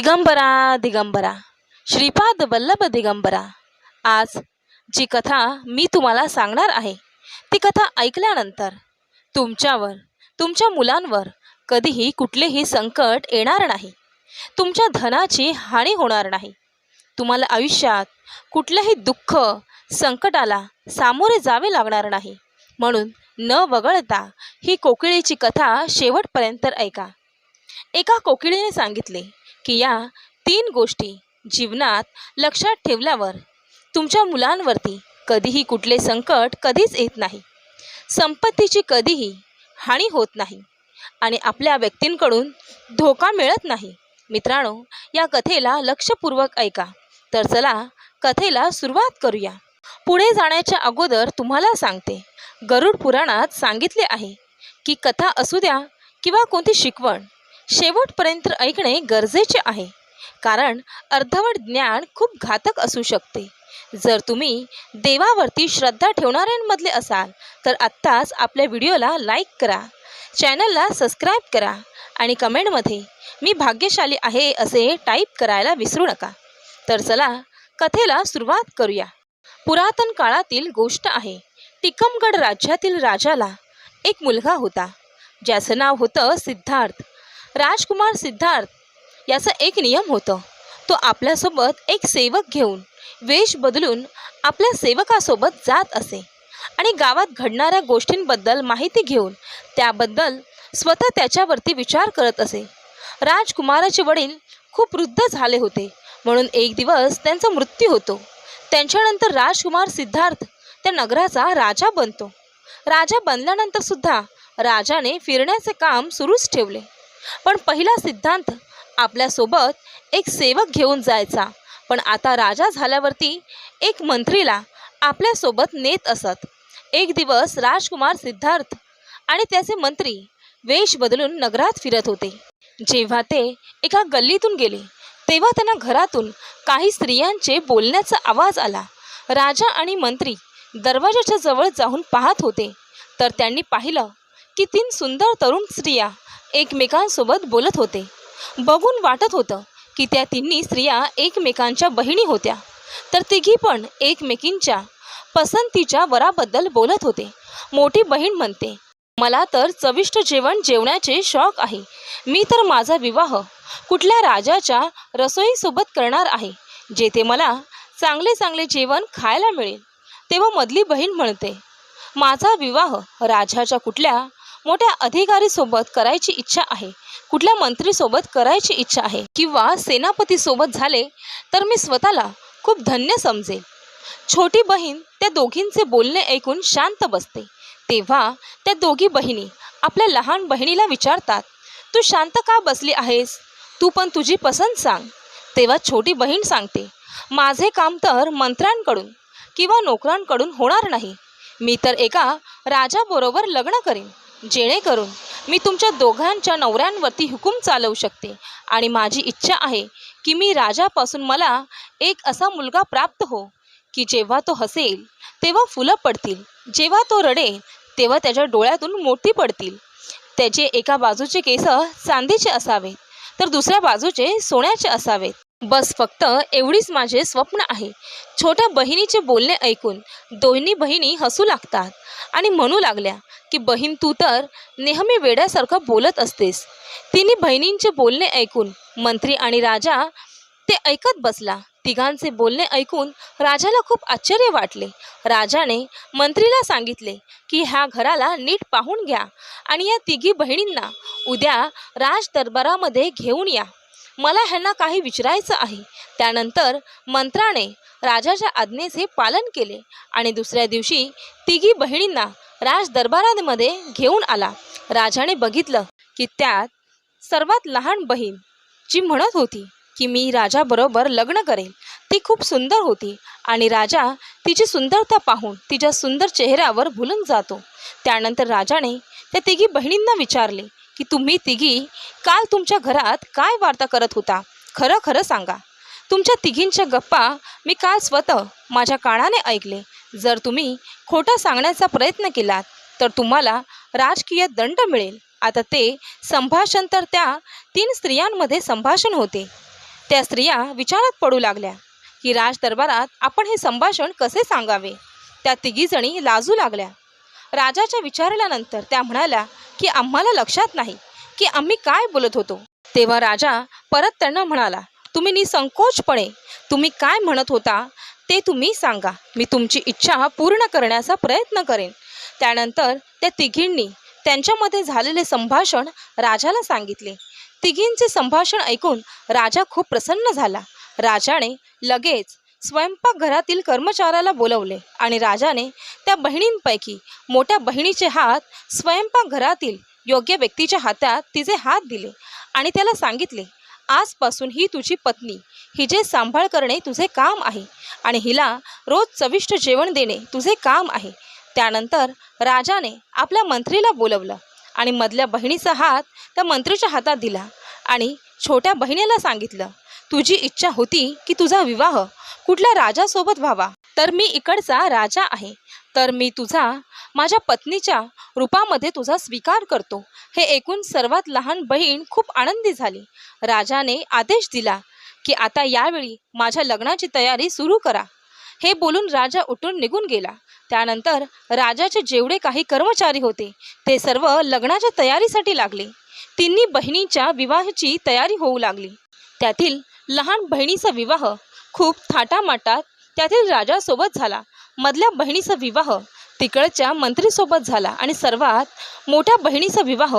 दिगंबरा दिगंबरा श्रीपाद वल्लभ दिगंबरा. आज जी कथा मी तुम्हाला सांगणार आहे ती कथा ऐकल्यानंतर तुमच्यावर तुमच्या मुलांवर कधीही कुठलेही संकट येणार नाही. तुमच्या धनाची हानी होणार नाही. तुम्हाला आयुष्यात कुठल्याही दुःख संकटाला सामोरे जावे लागणार नाही. म्हणून न वगळता ही कोकिळीची कथा शेवटपर्यंत ऐका. एका कोकिळीने सांगितले की या तीन गोष्टी जीवनात लक्षात ठेवल्यावर तुमच्या मुलांवरती कधीही कुठले संकट कधीच येत नाही. संपत्तीची कधीही हानी होत नाही आणि आपल्या व्यक्तींकडून धोका मिळत नाही. मित्रांनो या कथेला लक्षपूर्वक ऐका. तर चला कथेला सुरुवात करूया. पुढे जाण्याच्या अगोदर तुम्हाला सांगते. गरुड पुराणात सांगितले आहे की कथा असू द्या किंवा कोणती शिकवण शेवटपर्यंत ऐकणे गरजेचे आहे. कारण अर्धवट ज्ञान खूप घातक असू शकते. जर तुम्ही देवावरती श्रद्धा ठेवणाऱ्यांमधले असाल तर आत्ताच आपल्या व्हिडिओला लाईक करा चॅनलला सबस्क्राईब करा आणि कमेंटमध्ये मी भाग्यशाली आहे असे टाईप करायला विसरू नका. तर चला कथेला सुरुवात करूया. पुरातन काळातील गोष्ट आहे. टिकमगड राज्यातील राजाला एक मुलगा होता ज्याचं नाव होतं सिद्धार्थ. राजकुमार सिद्धार्थ याचा एक नियम होतं. तो आपल्यासोबत एक सेवक घेऊन वेश बदलून आपल्या सेवकासोबत जात असे आणि गावात घडणाऱ्या गोष्टींबद्दल माहिती घेऊन त्याबद्दल स्वतः त्याच्यावरती विचार करत असे. राजकुमाराचे वडील खूप वृद्ध झाले होते. म्हणून एक दिवस त्यांचा मृत्यू होतो. त्यांच्यानंतर राजकुमार सिद्धार्थ त्या नगराचा राजा बनतो. राजा बनल्यानंतर सुद्धा राजाने फिरण्याचे काम सुरूच ठेवले. पण पहिला सिद्धांत आपल्यासोबत एक सेवक घेऊन जायचा. पण आता राजा झाल्यावरती एक मंत्रीला आपल्यासोबत नेत असत. एक दिवस राजकुमार सिद्धार्थ आणि त्याचे मंत्री वेश बदलून नगरात फिरत होते. जेव्हा ते एका गल्लीतून गेले तेव्हा त्यांना घरातून काही स्त्रियांचे बोलण्याचा आवाज आला. राजा आणि मंत्री दरवाजाच्या जवळ जाऊन पाहत होते. तर त्यांनी पाहिलं की तीन सुंदर तरुण स्त्रिया एकमेकांसोबत बोलत होते. बघून वाटत होतं की त्या तिन्ही स्त्रिया एकमेकांच्या बहिणी होत्या. तर तिघी पण एकमेकींच्या पसंतीच्या वराबद्दल बोलत होते. मोठी बहीण म्हणते मला तर चविष्ट जेवण जेवण्याचे शौक आहे. मी तर माझा विवाह कुठल्या राजाच्या रसोईसोबत करणार आहे जेथे मला चांगले चांगले जेवण खायला मिळेल. तेव्हा मधली बहीण म्हणते माझा विवाह राजाच्या कुठल्या मोठ्या अधिकारीसोबत करायची इच्छा आहे. कुठल्या मंत्रीसोबत करायची इच्छा आहे किंवा सेनापतीसोबत झाले तर मी स्वतःला खूप धन्य समजेल. छोटी बहीण त्या दोघींचे बोलणे ऐकून शांत बसते. तेव्हा त्या दोघी बहिणी आपल्या लहान बहिणीला विचारतात तू शांत का बसली आहेस? तू पण तुझी पसंत सांग. तेव्हा छोटी बहीण सांगते माझे काम तर मंत्र्यांकडून किंवा नोकरांकडून होणार नाही. मी तर एका राजाबरोबर लग्न करीन. जेणेकरून मी तुमच्या दोघांच्या नवऱ्यांवरती हुकूम चालवू शकते. आणि माझी इच्छा आहे की मी राजापासून मला एक असा मुलगा प्राप्त हो की जेव्हा तो हसेल तेव्हा फुलं पडतील. जेव्हा तो रडेल तेव्हा त्याच्या डोळ्यातून मोती पडतील. त्याचे एका बाजूचे केस चांदीचे असावेत तर दुसऱ्या बाजूचे सोन्याचे असावेत. बस फक्त एवढीच माझे स्वप्न आहे. छोट्या बहिणीचे बोलणे ऐकून दोन्ही बहिणी हसू लागतात आणि म्हणू लागल्या की बहीण तू तर नेहमी वेड्यासारखं बोलत असतेस. तिन्ही बहिणींचे बोलणे ऐकून मंत्री आणि राजा ते ऐकत बसला. तिघांचे बोलणे ऐकून राजाला खूप आश्चर्य वाटले. राजाने मंत्रीला सांगितले की ह्या घराला नीट पाहून घ्या आणि या तिघी बहिणींना उद्या राज दरबारामध्ये घेऊन या. मला ह्यांना काही विचारायचं आहे. त्यानंतर मंत्राने राजाच्या आज्ञेचे पालन केले आणि दुसऱ्या दिवशी तिघी बहिणींना राज दरबारामध्ये घेऊन आला. राजाने बघितलं की त्यात सर्वात लहान बहीण जी म्हणत होती की मी राजाबरोबर लग्न करेल ती खूप सुंदर होती आणि राजा तिची सुंदरता पाहून तिच्या सुंदर चेहऱ्यावर भुलून जातो. त्यानंतर राजाने त्या तिघी बहिणींना विचारले की तुम्ही तिघी काल तुमच्या घरात काय वार्ता करत होता? खरं खरं सांगा. तुमच्या तिघींच्या गप्पा मी काल स्वतः माझ्या कानाने ऐकले. जर तुम्ही खोटं सांगण्याचा प्रयत्न केलात तर तुम्हाला राजकीय दंड मिळेल. आता ते संभाषण तर त्या तीन स्त्रियांमध्ये संभाषण होते. त्या स्त्रिया विचारात पडू लागल्या की राज दरबारात आपण हे संभाषण कसे सांगावे? त्या तिघीजणी लाजू लागल्या. राजाच्या विचारल्यानंतर त्या म्हणाल्या की आम्हाला लक्षात नाही की आम्ही काय बोलत होतो. तेव्हा राजा परत त्यांना म्हणाला तुम्ही निसंकोचपणे तुम्ही काय म्हणत होता ते तुम्ही सांगा. मी तुमची इच्छा पूर्ण करण्याचा प्रयत्न करेन. त्यानंतर त्या तिघींनी त्यांच्यामध्ये झालेले संभाषण राजाला सांगितले. तिघींचे संभाषण ऐकून राजा खूप प्रसन्न झाला. राजाने लगेच स्वयंपाकघरातील कर्मचाऱ्याला बोलवले आणि राजाने त्या बहिणींपैकी मोठ्या बहिणीचे हात स्वयंपाकघरातील योग्य व्यक्तीच्या हातात तिचे हात दिले आणि त्याला सांगितले आजपासून ही तुझी पत्नी हिचे सांभाळ करणे तुझे काम आहे आणि हिला रोज चविष्ट जेवण देणे तुझे काम आहे. त्यानंतर राजाने आपल्या मंत्रीला बोलवलं आणि मधल्या बहिणीचा हात त्या मंत्रीच्या हातात दिला आणि छोट्या बहिणीला सांगितलं तुझी इच्छा होती की तुझा विवाह कुठल्या राजासोबत व्हावा? तर मी इकडचा राजा आहे. तर मी तुझा माझ्या पत्नीच्या रूपामध्ये तुझा स्वीकार करतो. हे ऐकून सर्वात लहान बहीण खूप आनंदी झाली. राजाने आदेश दिला की आता यावेळी माझ्या लग्नाची तयारी सुरू करा. हे बोलून राजा उठून निघून गेला. त्यानंतर राजाचे जेवढे काही कर्मचारी होते ते सर्व लग्नाच्या तयारीसाठी लागले. तिन्ही बहिणीच्या विवाहाची तयारी होऊ लागली. त्यातील लहान बहिणीचा विवाह खूप थाटामाटात त्यातील राजासोबत झाला. मधल्या बहिणीचा विवाह तिकडच्या मंत्रीसोबत झाला आणि सर्वात मोठ्या बहिणीचा विवाह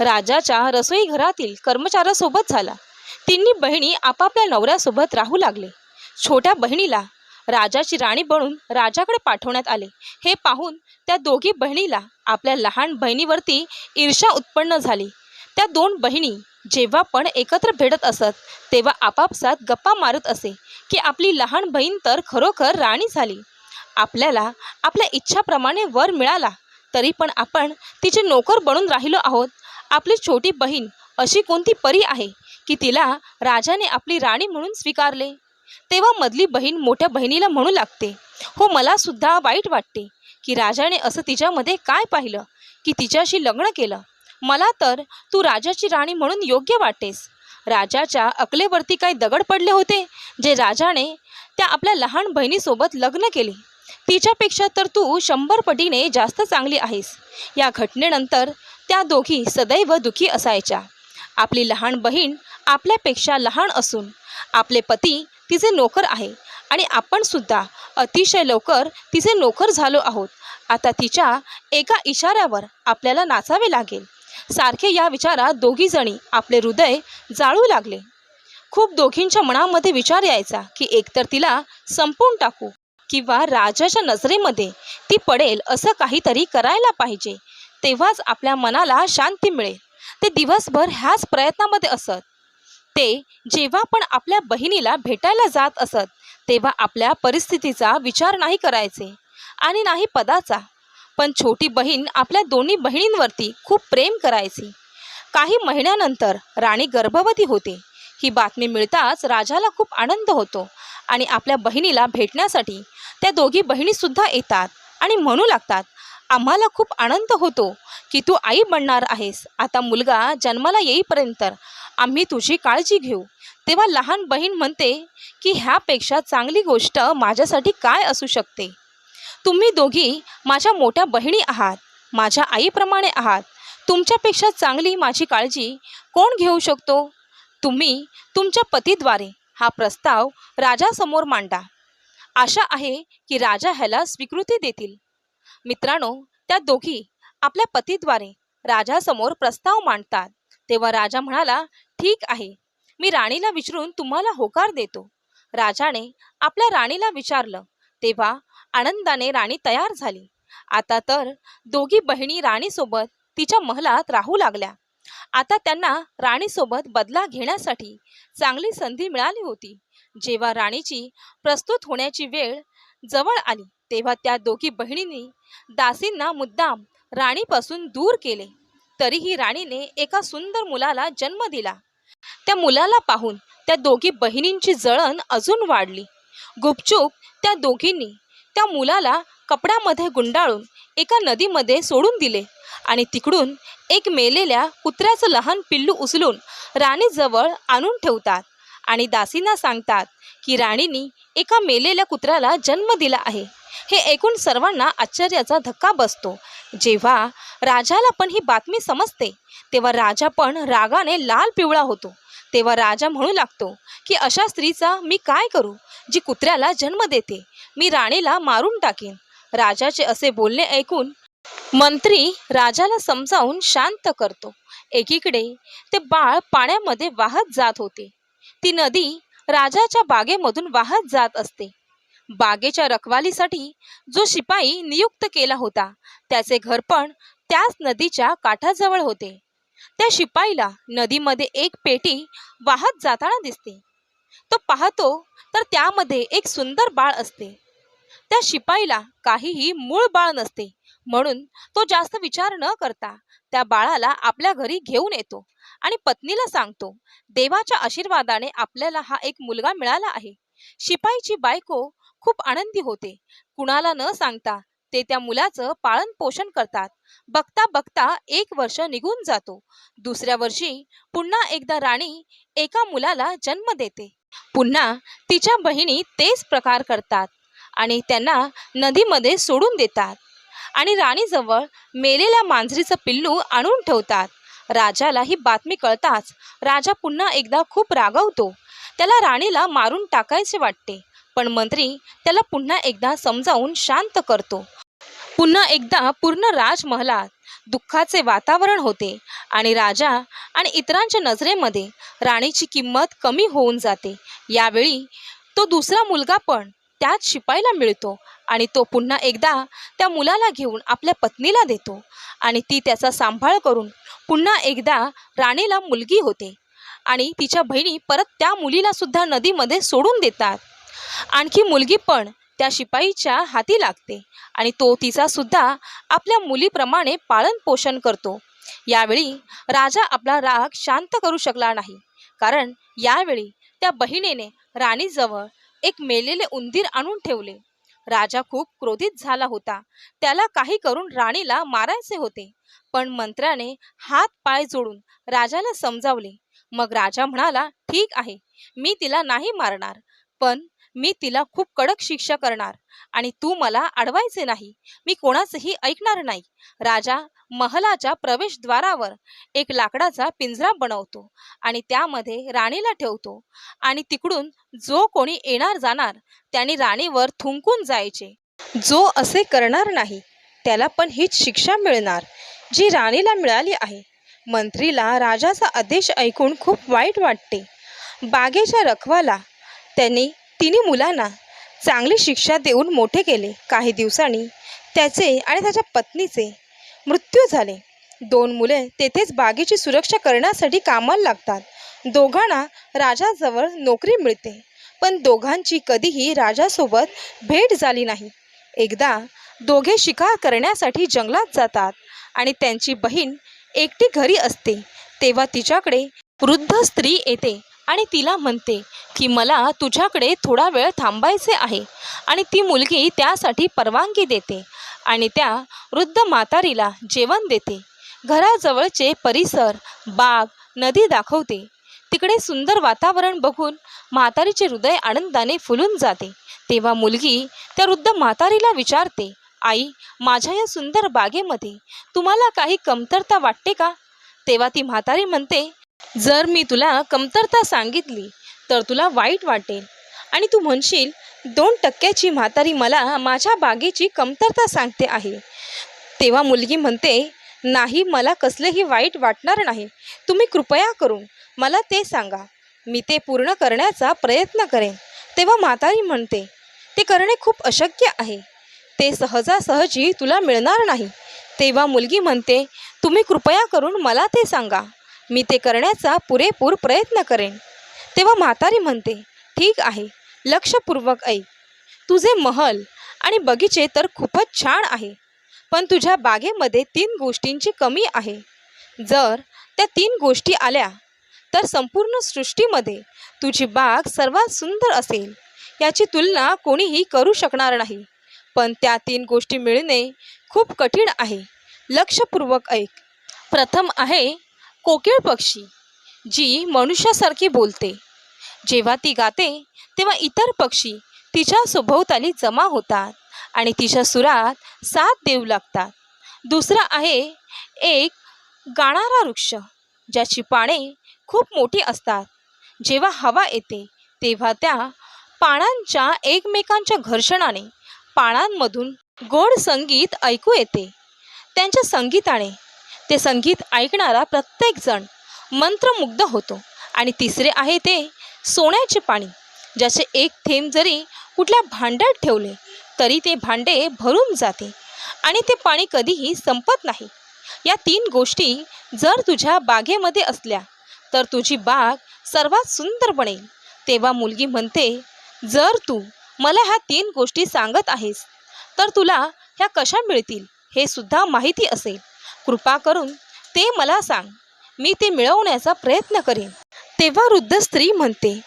राजाच्या रसोई घरातील कर्मचाऱ्यासोबत झाला. तिन्ही बहिणी आपापल्या नवऱ्यासोबत राहू लागले. छोट्या बहिणीला राजाची राणी बनून राजाकडे पाठवण्यात आले. हे पाहून त्या दोघी बहिणीला आपल्या लहान बहिणीवरती ईर्षा उत्पन्न झाली. त्या दोन बहिणी जेव्हा पण एकत्र भेटत असत तेव्हा आपापसात गप्पा मारत असे की आपली लहान बहीण तर खरोखर राणी झाली. आपल्याला आपल्या इच्छाप्रमाणे वर मिळाला तरी पण आपण तिचे नोकर बनून राहिलो आहोत. आपली छोटी बहीण अशी कोणती परी आहे की तिला राजाने आपली राणी म्हणून स्वीकारले? तेव्हा मधली बहीण मोठ्या बहिणीला म्हणू लागते हो मला सुद्धा वाईट वाटते की राजाने असं तिच्यामध्ये काय पाहिलं की तिच्याशी लग्न केलं मला तर तू राजाची राणी म्हणून योग्य वाटेस. राजाच्या अकलेवरती काही दगड पडले होते जे राजाने त्या आपल्या लहान बहिणीसोबत लग्न केले. तिच्यापेक्षा तर तू शंभर पटीने जास्त चांगली आहेस. या घटनेनंतर त्या दोघी सदैव दुखी असायच्या. आपली लहान बहीण आपल्यापेक्षा लहान असून आपले पती तिचे नोकर आहे आणि आपणसुद्धा अतिशय लवकर तिचे नोकर झालो आहोत. आता तिच्या एका इशाऱ्यावर आपल्याला नाचावे लागेल. सारखे या विचारात दोघीजणी आपले हृदय जाळू लागले. खूप दोघींच्या मनामध्ये विचार यायचा की एकतर तिला संपवून टाकू किंवा राजाच्या नजरेमध्ये ती पडेल असं काहीतरी करायला पाहिजे. तेव्हाच आपल्या मनाला शांती मिळेल. ते दिवसभर ह्याच प्रयत्नामध्ये असत. ते जेव्हा पण आपल्या बहिणीला भेटायला जात असत तेव्हा आपल्या परिस्थितीचा विचार नाही करायचे आणि नाही पदाचा पण छोटी बहीण आपल्या दोन्ही बहिणींवरती खूप प्रेम करायची. काही महिन्यानंतर राणी गर्भवती होते. ही बातमी मिळताच राजाला खूप आनंद होतो आणि आपल्या बहिणीला भेटण्यासाठी त्या दोघी बहिणीसुद्धा येतात आणि म्हणू लागतात आम्हाला खूप आनंद होतो की तू आई बनणार आहेस. आता मुलगा जन्माला येईपर्यंत आम्ही तुझी काळजी घेऊ तेव्हा लहान बहीण म्हणते की ह्यापेक्षा चांगली गोष्ट माझ्यासाठी काय असू शकते? तुम्ही दोघी माझ्या मोठ्या बहिणी आहात माझ्या आईप्रमाणे आहात. तुमच्यापेक्षा चांगली माझी काळजी कोण घेऊ शकतो? तुम्ही तुमच्या पतीद्वारे हा प्रस्ताव राजासमोर मांडा. आशा आहे की राजा ह्याला स्वीकृती देतील. मित्रांनो त्या दोघी आपल्या पतीद्वारे राजासमोर प्रस्ताव मांडतात. तेव्हा राजा म्हणाला ठीक आहे. मी राणीला विचारून तुम्हाला होकार देतो. राजाने आपल्या राणीला विचारलं. तेव्हा आनंदाने राणी तयार झाली. आता तर दोघी बहिणी राणीसोबत तिच्या महलात राहू लागल्या. आता त्यांना राणीसोबत बदला घेण्यासाठी चांगली संधी मिळाली होती. जेव्हा राणीची प्रस्तुत होण्याची वेळ जवळ आली तेव्हा त्या दोघी बहिणींनी दासींना मुद्दाम राणीपासून दूर केले. तरीही राणीने एका सुंदर मुलाला जन्म दिला. त्या मुलाला पाहून त्या दोघी बहिणींची जळण अजून वाढली. गुपचूप त्या दोघींनी त्या मुलाला कपड्यामध्ये गुंडाळून एका नदीमध्ये सोडून दिले आणि तिकडून एक मेलेल्या कुत्र्याचं लहान पिल्लू उचलून राणीजवळ आणून ठेवतात. आणि दासींना सांगतात की राणीनी एका मेलेल्या कुत्र्याला जन्म दिला आहे. हे ऐकून सर्वांना आश्चर्याचा धक्का बसतो. जेव्हा राजाला पण ही बातमी समजते तेव्हा राजा पण रागाने लाल पिवळा होतो. तेव्हा राजा म्हणू लागतो की अशा स्त्रीचा मी काय करू? जी कुत्र्याला जन्म देते. मी राणीला मारून टाकेन. राजाचे असे बोलणे ऐकून मंत्री राजाला समजावून शांत करतो. एकीकडे ते बाळ पाण्यामध्ये वाहत जात होते. ती नदी राजाच्या बागेमधून वाहत जात असते. बागेच्या रखवालीसाठी जो शिपाई नियुक्त केला होता त्याचे घर पण त्याच नदीच्या काठाजवळ होते. त्या शिपाईला नदीमध्ये एक पेटी वाहत जाताना दिसते. तो पाहतो तर त्यामध्ये एक सुंदर बाळ असते. त्या शिपाईला काहीही मूळ बाळ नसते म्हणून तो जास्त विचार न करता त्या बाळाला आपल्या घरी घेऊन येतो आणि पत्नीला सांगतो देवाच्या आशीर्वादाने आपल्याला हा एक मुलगा मिळाला आहे. शिपाईची बायको खूप आनंदी होते. कुणाला न सांगता ते त्या मुलाचं पालन पोषण करतात. बघता बघता एक वर्ष निघून जातो. दुसऱ्या वर्षी पुन्हा एकदा राणी एका मुलाला जन्म देते. पुन्हा तिच्या बहिणी तेच प्रकार करतात आणि त्यांना नदीमध्ये सोडून देतात. आणि राणीजवळ मेलेल्या मांजरीचं पिल्लू आणून ठेवतात. राजाला ही बातमी कळताच राजा पुन्हा एकदा खूप रागवतो. त्याला राणीला मारून टाकायचे वाटते. पण मंत्री त्याला पुन्हा एकदा समजावून शांत करतो. पुन्हा एकदा पूर्ण राजमहालात दुःखाचे वातावरण होते आणि राजा आणि इतरांच्या नजरेमध्ये राणीची किंमत कमी होऊन जाते. यावेळी तो दुसरा मुलगा पण त्यात शिपायला मिळतो आणि तो पुन्हा एकदा त्या मुलाला घेऊन आपल्या पत्नीला देतो आणि ती त्याचा सांभाळ करून पुन्हा एकदा राणीला मुलगी होते. आणि तिच्या बहिणी परत त्या मुलीला सुद्धा नदीमध्ये सोडून देतात. आणखी मुलगी पण त्या शिपाईच्या हाती लागते आणि तो तिचा सुद्धा आपल्या मुलीप्रमाणे पालन पोषण करतो. यावेळी राजा आपला राग शांत करू शकला नाही. कारण यावेळी त्या बहिणीने राणीजवळ एक मेलेले उंदीर आणून ठेवले. राजा खूप क्रोधित झाला होता. त्याला काही करून राणीला मारायचे होते. पण मंत्र्याने हात पाय जोडून राजाला समजावले. मग राजा म्हणाला ठीक आहे मी तिला नाही मारणार. पण मी तिला खूप कडक शिक्षा करणार आणि तू मला अडवायचे नाही. मी कोणाचंही ऐकणार नाही. राजा महलाच्या प्रवेशद्वारावर एक लाकडाचा पिंजरा बनवतो आणि त्यामध्ये राणीला ठेवतो आणि तिकडून जो कोणी येणार जाणार त्याने राणीवर थुंकून जायचे. जो असे करणार नाही त्याला पण हीच शिक्षा मिळणार जी राणीला मिळाली आहे. मंत्रीला राजाचा आदेश ऐकून खूप वाईट वाटते. बागेच्या रखवाला त्यांनी तिने मुलांना चांगली शिक्षा देऊन मोठे केले काही दिवसांनी. त्याचे आणि त्याच्या पत्नीचे मृत्यू झाले. दोन मुले तेथेच बागेची सुरक्षा करण्यासाठी कामाला लागतात. दोघांना राजाजवळ नोकरी मिळते पण दोघांची कधीही राजासोबत भेट झाली नाही. एकदा दोघे शिकार करण्यासाठी जंगलात जातात आणि त्यांची बहीण एकटी घरी असते तेव्हा तिच्याकडे वृद्ध स्त्री येते. आणि तिला म्हणते की मला तुझ्याकडे थोडा वेळ थांबायचे आहे. आणि ती मुलगी त्यासाठी परवानगी देते आणि त्या वृद्ध म्हातारीला जेवण देते. घराजवळचे परिसर बाग नदी दाखवते. तिकडे सुंदर वातावरण बघून म्हातारीचे हृदय आनंदाने फुलून जाते. तेव्हा मुलगी त्या वृद्ध म्हातारीला विचारते आई माझ्या या सुंदर बागेमध्ये तुम्हाला काही कमतरता वाटते का? तेव्हा ती म्हातारी म्हणते जर मी तुला कमतरता सांगितली तर तुला वाईट वाटेल. आणि तू म्हणशील दोन टक्क्याची म्हातारी मला माझ्या बागेची कमतरता सांगते आहे. तेव्हा मुलगी म्हणते नाही मला कसलेही वाईट वाटणार नाही. तुम्ही कृपया करून मला ते सांगा. मी ते पूर्ण करण्याचा प्रयत्न करेन. तेव्हा म्हातारी म्हणते ते करणे खूप अशक्य आहे. ते सहजासहजी तुला मिळणार नाही. तेव्हा मुलगी म्हणते तुम्ही कृपया करून मला ते सांगा. मी ते करण्याचा पुरेपूर प्रयत्न करेन. तेव्हा म्हातारी म्हणते ठीक आहे लक्षपूर्वक ऐक. तुझे महल आणि बगीचे तर खूपच छान आहे पण तुझ्या बागेमध्ये तीन गोष्टींची कमी आहे. जर त्या तीन गोष्टी आल्या तर संपूर्ण सृष्टीमध्ये तुझी बाग सर्वात सुंदर असेल. याची तुलना कोणीही करू शकणार नाही. पण त्या तीन गोष्टी मिळणे खूप कठीण आहे. लक्षपूर्वक ऐक. प्रथम आहे कोकिळ पक्षी जी मनुष्यासारखी बोलते. जेव्हा ती गाते तेव्हा इतर पक्षी तिच्या सभोवताली जमा होतात आणि तिच्या सुरात साथ देऊ लागतात. दुसरा आहे एक गाणारा वृक्ष ज्याची पाने खूप मोठी असतात. जेव्हा हवा येते तेव्हा त्या पानांच्या एकमेकांच्या घर्षणाने पानांमधून गोड संगीत ऐकू येते. त्यांच्या संगीताने ते संगीत ऐकणारा प्रत्येकजण मंत्रमुग्ध होतो. आणि तिसरे आहे ते सोन्याचे पाणी ज्याचे एक थेंब जरी कुठल्या भांड्यात ठेवले तरी ते भांडे भरून जाते आणि ते पाणी कधीही संपत नाही. या तीन गोष्टी जर तुझ्या बागेमध्ये असल्या तर तुझी बाग सर्वात सुंदर बनेल. तेव्हा मुलगी म्हणते जर तू मला ह्या तीन गोष्टी सांगत आहेस तर तुला ह्या कशा मिळतील हे सुद्धा माहिती असेल. कृपा करून ते मला सांग. मी ते मिळवण्याचा प्रयत्न करेन. तेव्हा वृद्ध स्त्री म्हणते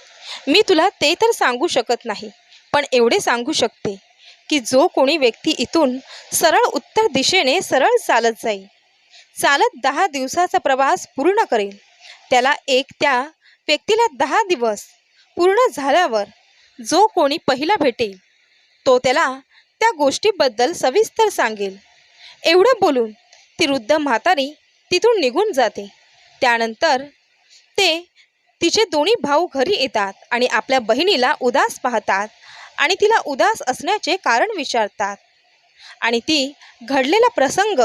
मी तुला ते तर सांगू शकत नाही पण एवढे सांगू शकते की जो कोणी व्यक्ती इथून सरळ उत्तर दिशेने सरळ चालत जाईल चालत दहा दिवसाचा प्रवास पूर्ण करेल. त्याला एक त्या व्यक्तीला दहा दिवस पूर्ण झाल्यावर जो कोणी पहिला भेटेल तो त्याला त्या गोष्टीबद्दल सविस्तर सांगेल. एवढं बोलून ती वृद्ध म्हातारी तिथून निघून जाते. त्यानंतर ते तिचे दोन्ही भाऊ घरी येतात आणि आपल्या बहिणीला उदास पाहतात आणि तिला उदास असण्याचे कारण विचारतात. आणि ती घडलेला प्रसंग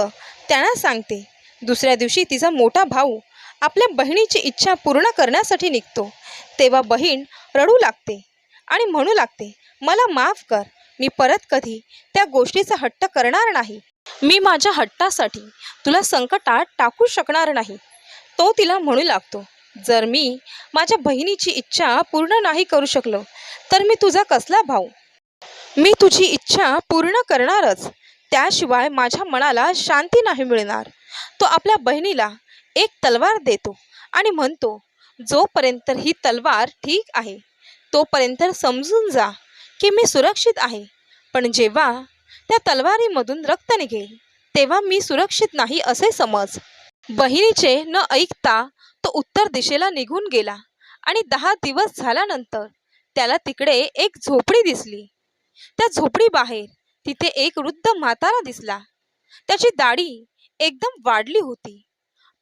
त्यांना सांगते. दुसऱ्या दिवशी तिचा मोठा भाऊ आपल्या बहिणीची इच्छा पूर्ण करण्यासाठी निघतो. तेव्हा बहीण रडू लागते आणि म्हणू लागते मला माफ कर मी परत कधी त्या गोष्टीचा हट्ट करणार नाही. मी माझ्या हट्टासाठी तुला संकटात टाकू शकणार नाही. तो तिला म्हणू लागतो जर मी माझ्या बहिणीची इच्छा पूर्ण नाही करू शकलो तर मी तुझा कसला भाऊ? मी तुझी इच्छा पूर्ण करणारच त्याशिवाय माझ्या मनाला शांती नाही मिळणार. तो आपल्या बहिणीला एक तलवार देतो आणि म्हणतो जोपर्यंत ही तलवार ठीक आहे तोपर्यंत समजून जा की मी सुरक्षित आहे. पण जेव्हा त्या तलवारीमधून रक्त निघेल. तेव्हा मी सुरक्षित नाही असे समज. बहिणीचे न ऐकता तो उत्तर दिशेला निघून गेला आणि दहा दिवस झाल्यानंतर त्याला तिकडे एक झोपडी दिसली. त्या झोपडीबाहेर तिथे एक वृद्ध म्हातारा दिसला. त्याची दाढी एकदम वाढली होती.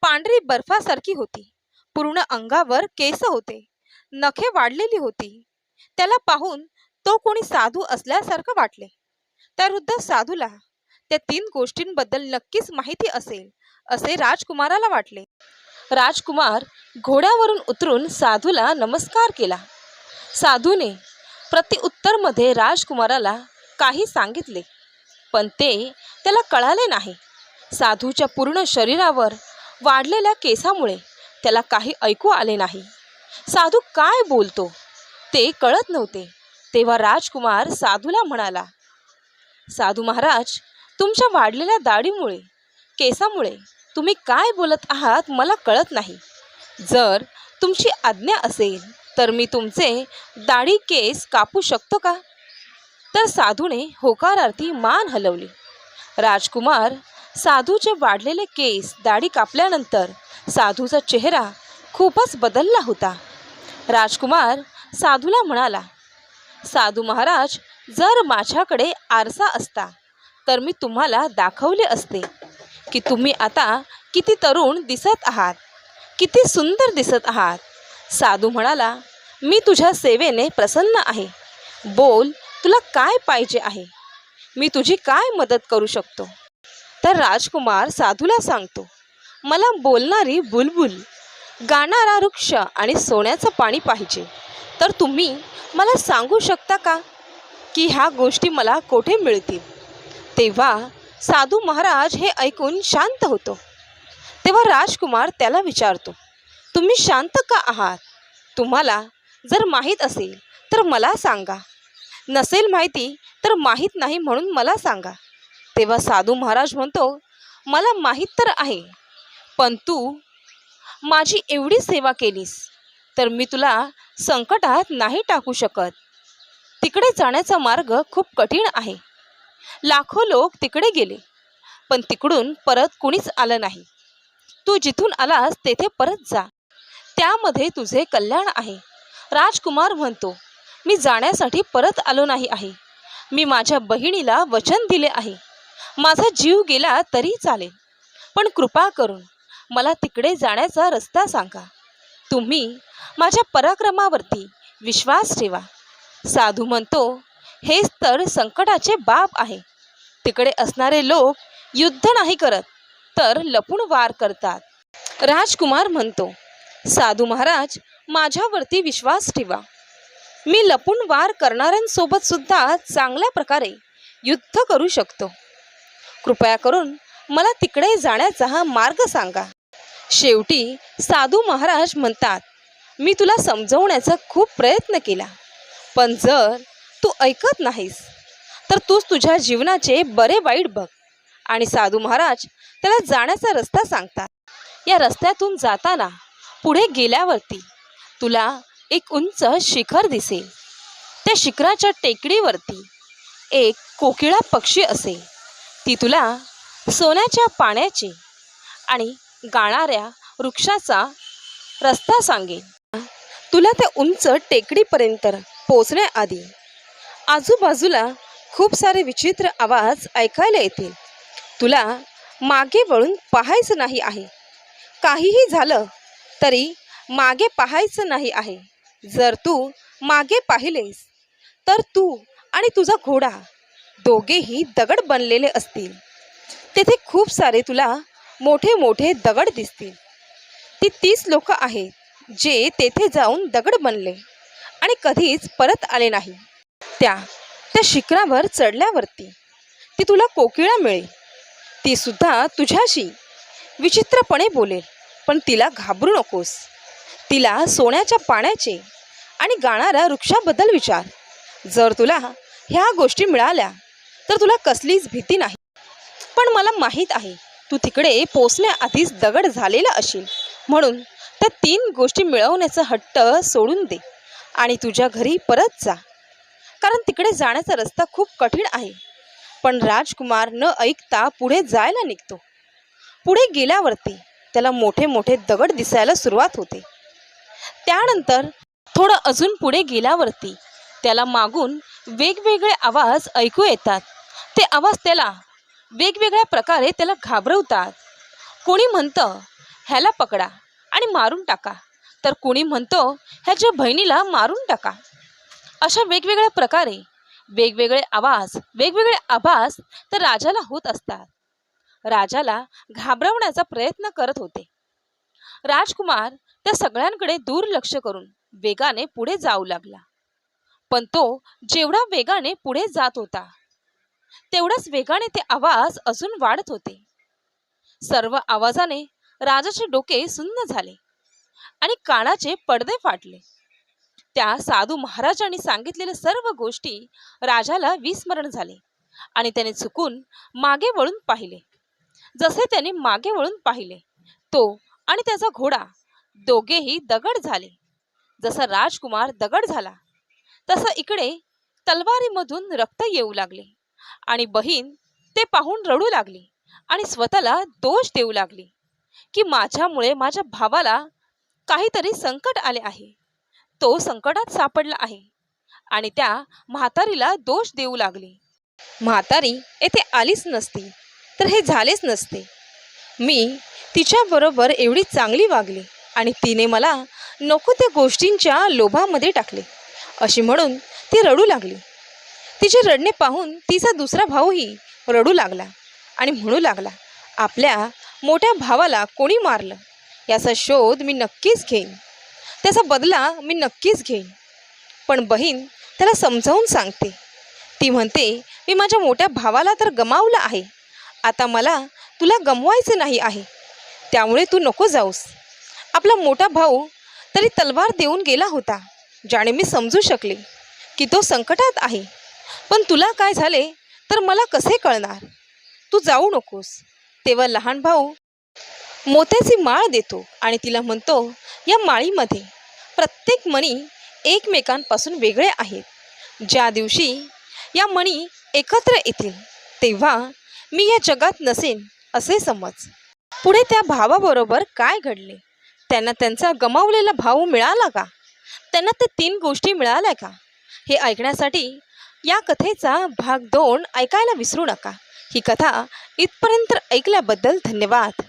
पांढरी बर्फासारखी होती. पूर्ण अंगावर केस होते. नखे वाढलेली होती. त्याला पाहून तो कोणी साधू असल्यासारखं वाटले. त्या वृद्ध साधूला त्या तीन गोष्टींबद्दल नक्कीच माहिती असेल असे राजकुमाराला वाटले. राजकुमार घोड्यावरून उतरून साधूला नमस्कार केला. साधूने प्रतिउत्तरमध्ये राजकुमाराला काही सांगितले पण ते त्याला कळाले नाही. साधूच्या पूर्ण शरीरावर वाढलेल्या केसामुळे त्याला काही ऐकू आले नाही. साधू काय बोलतो ते कळत नव्हते तेव्हा राजकुमार साधूला म्हणाला साधू महाराज तुमच्या वाढलेल्या दाढीमुळे केसामुळे तुम्ही काय बोलत आहात मला कळत नाही. जर तुमची आज्ञा असेल तर मी तुमचे दाढी केस कापू शकतो का? तर साधूने होकारार्थी मान हलवली. राजकुमार साधूचे वाढलेले केस दाढी कापल्यानंतर साधूचा चेहरा खूपच बदलला होता. राजकुमार साधूला म्हणाला साधू महाराज जर माझ्याकडे आरसा असता तर मी तुम्हाला दाखवले असते की तुम्ही आता किती तरुण दिसत आहात किती सुंदर दिसत आहात. साधू म्हणाला मी तुझ्या सेवेने प्रसन्न आहे. बोल तुला काय पाहिजे आहे? मी तुझी काय मदत करू शकतो? तर राजकुमार साधूला सांगतो मला बोलणारी बुलबुल गाणारा वृक्ष आणि सोन्याचं पाणी पाहिजे. तर तुम्ही मला सांगू शकता का? की ह्या गोष्टी मला कोठे मिळतील? तेव्हा साधू महाराज हे ऐकून शांत होतो. तेव्हा राजकुमार त्याला विचारतो तुम्ही शांत का आहात? तुम्हाला जर माहीत असेल तर मला सांगा. नसेल माहिती तर माहीत नाही म्हणून मला सांगा. तेव्हा साधू महाराज म्हणतो मला माहीत तर आहे पण तू माझी एवढी सेवा केलीस तर मी तुला संकटात नाही टाकू शकत. तिकडे जाण्याचा मार्ग खूप कठीण आहे. लाखो लोक तिकडे गेले पण तिकडून परत कुणीच आलं नाही. तू जिथून आलास तेथे परत जा. त्यामध्ये तुझे कल्याण आहे. राजकुमार म्हणतो मी जाण्यासाठी परत आलो नाही आहे. मी माझ्या बहिणीला वचन दिले आहे. माझा जीव गेला तरी चालेल. पण कृपा करून मला तिकडे जाण्याचा रस्ता सांगा. तुम्ही माझ्या पराक्रमावरती विश्वास ठेवा. साधू म्हणतो हेच तर संकटाचे बाप आहे. तिकडे असणारे लोक युद्ध नाही करत तर लपून वार करतात. राजकुमार म्हणतो साधू महाराज माझ्यावरती विश्वास ठेवा. मी लपून वार करणाऱ्यांसोबत सुद्धा चांगल्या प्रकारे युद्ध करू शकतो. कृपया करून मला तिकडे जाण्याचा हा मार्ग सांगा. शेवटी साधू महाराज म्हणतात मी तुला समजवण्याचा खूप प्रयत्न केला. पण जर तू ऐकत नाहीस तर तूच तुझ्या जीवनाचे बरे वाईट बघ. आणि साधू महाराज त्याला जाण्याचा रस्ता सांगतात. या रस्त्यातून जाताना पुढे गेल्यावरती तुला एक उंच शिखर दिसेल. त्या शिखराच्या टेकडीवरती एक कोकिळा पक्षी असेल. ती तुला सोन्याच्या पाण्याची आणि गाणाऱ्या वृक्षाचा रस्ता सांगेल. तुला त्या उंच टेकडीपर्यंत पोचण्याआधी आजूबाजूला खूप सारे विचित्र आवाज ऐकायला येतील. तुला मागे वळून पाहायचं नाही आहे. काहीही झालं तरी मागे पाहायचं नाही आहे. जर तू मागे पाहिलेस तर तू आणि तुझा घोडा दोघेही दगड बनलेले असतील. तेथे खूप सारे तुला मोठे मोठे दगड दिसतील. ती तीस लोक आहेत जे तेथे जाऊन दगड बनले. आणि कधीच परत आले नाही. त्या त्या शिखरावर चढल्यावरती ती तुला कोकिळा मिळेल. ती सुद्धा तुझ्याशी विचित्रपणे बोलेल पण तिला घाबरू नकोस. तिला सोन्याच्या पाण्याचे आणि गाणाऱ्या वृक्षाबद्दल विचार. जर तुला ह्या गोष्टी मिळाल्या तर तुला कसलीच भीती नाही. पण मला माहीत आहे तू तिकडे पोचण्याआधीच दगड झालेला असेल. म्हणून त्या तीन गोष्टी मिळवण्याचा हट्ट सोडून दे. आणि तुझ्या घरी परत जा. कारण तिकडे जाण्याचा रस्ता खूप कठीण आहे. पण राजकुमार न ऐकता पुढे जायला निघतो. पुढे गेल्यावरती त्याला मोठे मोठे दगड दिसायला सुरुवात होते. त्यानंतर थोडं अजून पुढे गेल्यावरती त्याला मागून वेगवेगळे आवाज ऐकू येतात. ते आवाज त्याला वेगवेगळ्या प्रकारे त्याला घाबरवतात. कोणी म्हणतं ह्याला पकडा आणि मारून टाका. तर कुणी म्हणतो ह्याच्या बहिणीला मारून टाका. अशा वेगवेगळ्या प्रकारे वेगवेगळे आवाज वेगवेगळे आभास तर राजाला होत असतात. राजाला घाबरवण्याचा प्रयत्न करत होते. राजकुमार त्या सगळ्यांकडे दुर्लक्ष करून वेगाने पुढे जाऊ लागला. पण तो जेवढा वेगाने पुढे जात होता तेवढ्याच वेगाने ते आवाज अजून वाढत होते. सर्व आवाजाने राजाचे डोके सुन्न झाले. आणि कानाचे पडदे फाटले. त्या साधू महाराजांनी सांगितलेल्या सर्व गोष्टी राजाला विस्मरण झाले आणि त्याने चुकून मागे वळून पाहिले. जसे त्याने मागे वळून पाहिले तो आणि त्याचा घोडा दोघेही दगड झाले. जसा राजकुमार दगड झाला तसं इकडे तलवारीमधून रक्त येऊ लागले आणि बहीण ते पाहून रडू लागली आणि स्वतःला दोष देऊ लागली की माझ्यामुळे माझ्या भावाला काहीतरी संकट आले आहे. तो संकटात सापडला आहे आणि त्या म्हातारीला दोष देऊ लागली. म्हातारी येथे आलीच नसती तर हे झालेच नसते. मी तिच्याबरोबर एवढी चांगली वागली आणि तिने मला नको त्या गोष्टींच्या लोभामध्ये टाकले अशी म्हणून ती रडू लागली. तिचे रडणे पाहून तिचा दुसरा भाऊही रडू लागला आणि म्हणू लागला आपल्या मोठ्या भावाला कोणी मारलं? याचा शोध मी नक्कीच घेईन. त्याचा बदला मी नक्कीच घेईन. पण बहीण त्याला समजावून सांगते. ती म्हणते मी माझ्या मोठ्या भावाला तर गमावलं आहे. आता मला तुला गमवायचं नाही आहे. त्यामुळे तू नको जाऊस. आपला मोठा भाऊ तरी तलवार देऊन गेला होता ज्याने मी समजू शकले की तो संकटात आहे. पण तुला काय झाले तर मला कसे कळणार? तू जाऊ नकोस. तेव्हा लहान भाऊ मोत्याची माळ देतो आणि तिला म्हणतो या माळीमध्ये प्रत्येक मणी एकमेकांपासून वेगळे आहेत. ज्या दिवशी या मणी एकत्र येतील तेव्हा मी या जगात नसेन असे समज. पुढे त्या भावाबरोबर काय घडले? त्यांना त्यांचा गमावलेला भाऊ मिळाला का? त्यांना ते तीन गोष्टी मिळाल्या का? हे ऐकण्यासाठी या कथेचा भाग दोन ऐकायला विसरू नका. ही कथा इथपर्यंत ऐकल्याबद्दल धन्यवाद.